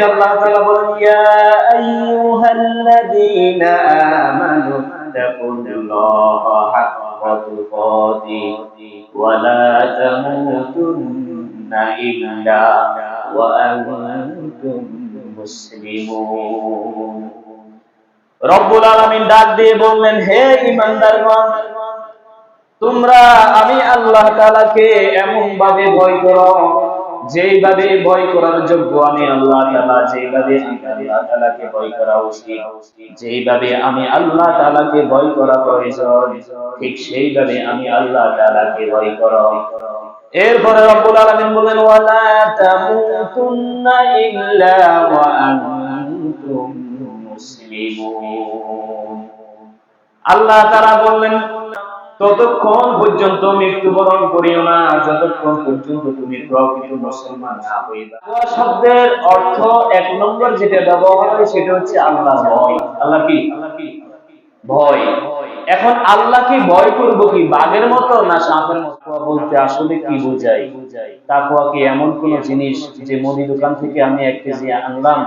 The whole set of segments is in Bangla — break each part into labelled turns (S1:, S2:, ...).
S1: আল্লাহ তাআলা রব্বুল ডাক দিয়ে বললেন, হে ঈমানদারগণ, তোমরা আমি আল্লাহ তাআলাকে এমন ভাবে ভয় করো যেইভাবে ভয় করার যোগ্য আমি আল্লাহ তাআলা, যেইভাবে আল্লাহ তাআলাকে ভয় করা উচিত, যেইভাবে আমি আল্লাহ তাআলাকে ভয় করা প্রয়োজন, ঠিক সেইভাবে আমি আল্লাহ তাআলাকে ভয় করো এরপরে রব্বুল আলামিন বলেন ওয়ালা তামুতুন্না ইল্লা ওয়া আনতুম মুসলিমুন। আল্লাহ তাআলা বললেন ততক্ষণ পর্যন্ত মৃত্যুবরণ করিও না, যতক্ষণ পর্যন্ত তুমি প্রকৃত মুসলমান না হইবা শব্দের অর্থ এক নম্বর যেটা ব্যবহার হয় সেটা হচ্ছে আল্লাহ ভয়। আল্লাহ কি? ভয়। এখন আল্লাহকে ভয় করব কি, বাঘের মতো না সাপের মতো? বলতে আসলে কি বোঝায়? তাকওয়া কি এমন কোন জিনিস যে মুদি দোকান থেকে আমি এক কেজি আনলাম,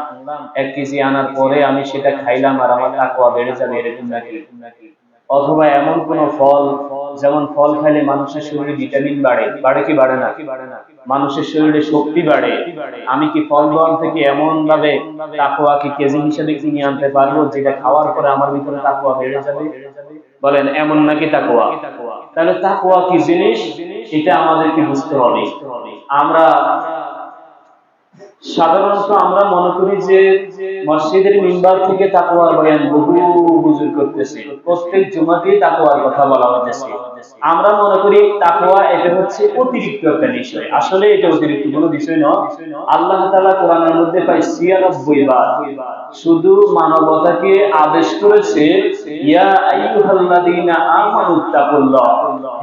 S1: এক কেজি আনার পরে আমি সেটা খাইলাম আর আমার তাকওয়া বেড়ে যাবে এরকম নাকি? অথবা এমন কোন ফল, যেমন ফল খাইলে মানুষের শরীরে ভিটামিন বাড়ে। বাড়ে কি বাড়ে না? মানুষের শরীরে শক্তি বাড়ে। আমি কি ফল দোয়ান থেকে এমন ভাবে তাকুয়া কি কেজি হিসেবে কিনে আনতে পারব, যেটা খাওয়ার পরে আমার ভিতরে তাকুয়া বেড়ে যাবে? বলেন, এমন নাকি তাকুয়া তাহলে তাকুয়া কি জিনিস? এটা আমাদেরকে বুঝতে হবে। আমরা সাধারণত আমরা মনে করি যে মসজিদের মিম্বার থেকে তাকুয়ার বয়ান বহু হুজুর করতেছে। প্রত্যেক জুমাতেই তাকুয়ার কথা বলা হতেছে আমরা মনে করি তাকুয়া এটা হচ্ছে অতিরিক্ত একটা বিষয়। আসলে এটা অতিরিক্ত কোনো বিষয় নয়। আল্লাহ তাআলা কোরআনের মধ্যে পাই 96 বার। শুধু মানবতাকে আদেশ করেছে, ইয়া আইয়ুহাল্লাযীনা আমানু তাকুল্লাহ।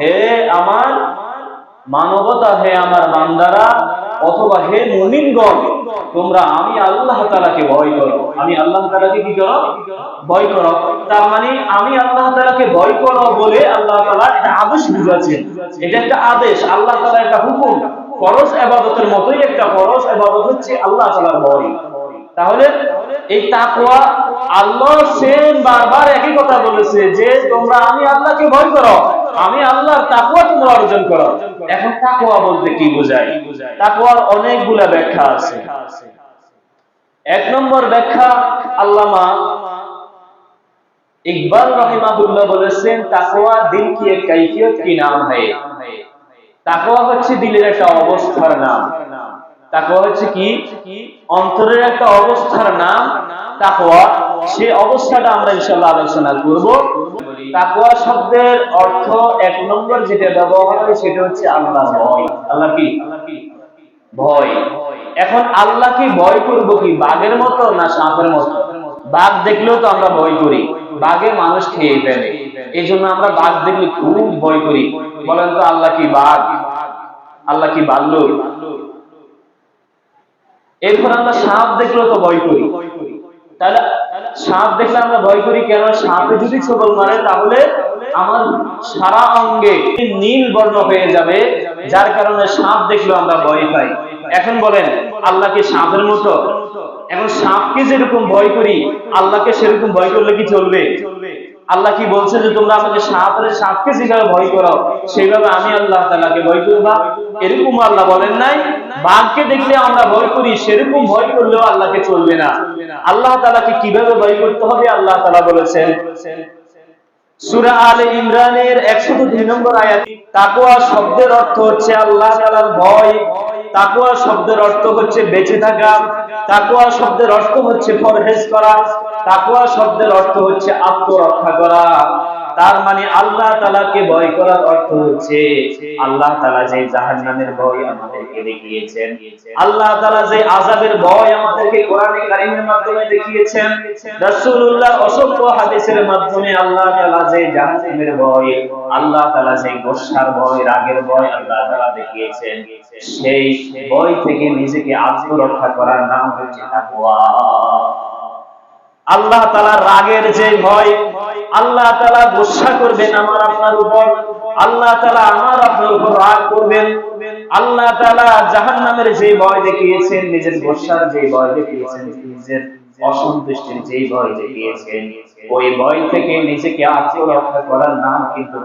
S1: হে আমার মানবতা হে আমার বান্দারা, অথবা হে মুমিনগণ, তোমরা আমি আল্লাহ তাআলাকে ভয় করো। আমি আল্লাহ তাআলাকে কি করো? ভয় করো। তার মানে আমি আল্লাহ তাআলাকে ভয় করো বলে আল্লাহ তাআলা একটা আদেশ বুঝাচ্ছেন। এটা একটা আদেশ, আল্লাহ তাআলা একটা হুকুম। ফরজ ইবাদতের মতোই একটা ফরজ ইবাদত হচ্ছে আল্লাহ তাআলার ভয়। তাহলে এই তাকওয়া আল্লাহ সেম বারবার একই কথা বলেছে যে তোমরা আমি আল্লাহকে ভয় করো। আমি আল্লাহর তাকওয়া তোমরা অর্জন করো। এখন তাকওয়া বলতে কি বোঝায়? তাকওয়ার অনেকগুলা ব্যাখ্যা আছে। এক নম্বর ব্যাখ্যা আল্লামা ইকবাল রহিমাহুল্লাহ বলেছেন তাকওয়া দিল কি এক কাইফিয়ত কি নাম হয়? তাকওয়া হচ্ছে দিলের একটা অবস্থার নাম। তাকওয়া হচ্ছে কি? অন্তরের একটা অবস্থার নাম। তাকওয়া সে অবস্থাটা আমরা ইনশাআল্লাহ আলোচনা করব। তাকওয়া শব্দের অর্থ এক নম্বর যেটা ব্যবহার হয় সেটা হচ্ছে আল্লাহ ভয়। আল্লাহ কি? ভয়। এখন আল্লাহকে ভয় করব কি? বাঘের মতো না সাপের মতো? বাঘ দেখলেও তো আমরা ভয় করি। বাঘে মানুষ খেয়ে ফেলে। এই জন্য আমরা বাঘ দেখলে খুব ভয় করি। বলেন তো আল্লাহ কি বাঘ? আল্লাহ কি বাল্লুক এরপর আমরা সাপ দেখলেও তো ভয় করি। তাহলে সাপ দেখলে আমরা ভয় করি কেন সাপে যদি ছোবল মারে, তাহলে আমার সারা অঙ্গে নীল বর্ণ হয়ে যাবে, যার কারণে সাপ দেখলে আমরা ভয় পাই। এখন বলেন আল্লাহকে সাপের মতো? এখন সাপকে যেরকম ভয় করি, আল্লাহকে সেরকম ভয় করলে কি চলবে চলবে? আল্লাহ কি বলছে যে তোমরা আমাকে সাপের সাপকে যেভাবে ভয় করো? সেইভাবে আমি আল্লাহ তালাকে ভয় করবা। এরকম আল্লাহ বলেন নাই। বাঘকে দেখলে আমরা ভয় করি, সেরকম ভয় করলেও আল্লাহকে চলবে না। আল্লাহ তালাকে কীভাবে ভয় করতে হবে? আল্লাহ তালা বলেছেন। সুরা আলে ইমরানের একশো দুই নম্বর আয়াত তাকুয়া শব্দের অর্থ হচ্ছে আল্লাহ তালার ভয়। তাকুয়া শব্দের অর্থ হচ্ছে বেঁচে থাকা, তাকুয়া শব্দের অর্থ হচ্ছে পরহেজ করা, তাকুয়া শব্দের অর্থ হচ্ছে আত্মরক্ষা করা। তার মানে আল্লাহ তালাকে ভয় করার অর্থ হচ্ছে আল্লাহ তালা যে জাহান্নামের ভয় আমাদেরকে দেখিয়েছেন, আল্লাহ তালা যে আজাবের ভয় আমাদেরকে কোরআনে কারিমের মাধ্যমে দেখিয়েছেন হাদিসের মাধ্যমে আল্লাহ তালা যে জাহান্নামের ভয়, আল্লাহ তালা যে গোসার ভয়, রাগের ভয় আল্লাহ তালা দেখিয়েছেন। সেই ভয় থেকে নিজেকে আত্মরক্ষা করার নাম হচ্ছে আল্লাহ তালা রাগের যে ভয় আল্লাহ তালা গোসা করবেন আমার আপনার উপর। আল্লাহ তালা আমার আপনার উপর রাগ করবেন। আল্লাহ তালা জাহান নামের যে ভয় দেখিয়েছেন, নিজের গোসার যে ভয় দেখিয়েছেন, নিজের অসন্তুষ্টির যে ভয় দেখিয়েছেন, ওই ভয় থেকে নিজেকে আত্মরক্ষা করার নাম কিন্তু